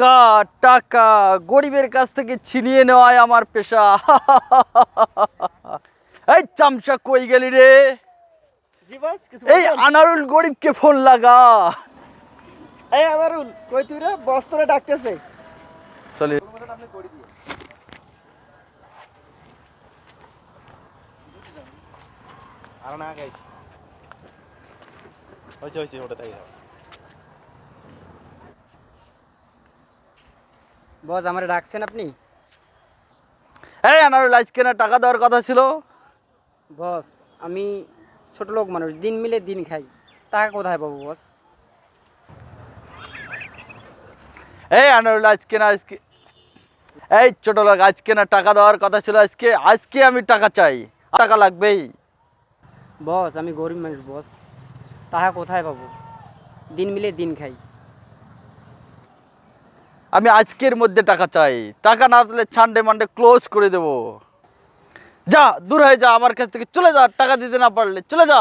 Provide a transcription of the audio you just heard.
টাকা টাকা গরিবের কাছ থেকে ছিনিয়ে নেওয়ায় আমার পেশা। এই চামচা কই গেলি রে? এই আনারুল গরিবকে ফোন লাগা। এই আমারুল কই তুই রে? বস তোরে ডাকতেছে। চলে। আর না গাইছি হয়েছে হয়েছে ওটা তাই। বস, আমারে ডাকছেন আপনি? এই আনারুল আজকে না টাকা দেওয়ার কথা ছিল। বস, আমি ছোট লোক মানুষ, দিন মিলে দিন খাই। টাকা কোথায় পাবো, বস? এই আনারুল আজকে না আজকে এই, ছোট লোক আজকে না টাকা দেওয়ার কথা ছিল আজকে। আজকে আমি টাকা চাই। টাকা লাগবেই। বস, আমি গরিব মানুষ, বস। টাকা কোথায় পাবো? দিন মিলে দিন খাই। আমি আজকের মধ্যে টাকা চাই। টাকা না দিলে ছান্ডে মান্ডে ক্লোজ করে দেব। যা, দূর হয়ে যা, আমার কাছ থেকে। চলে যা, টাকা দিতে না পারলে। চলে যা।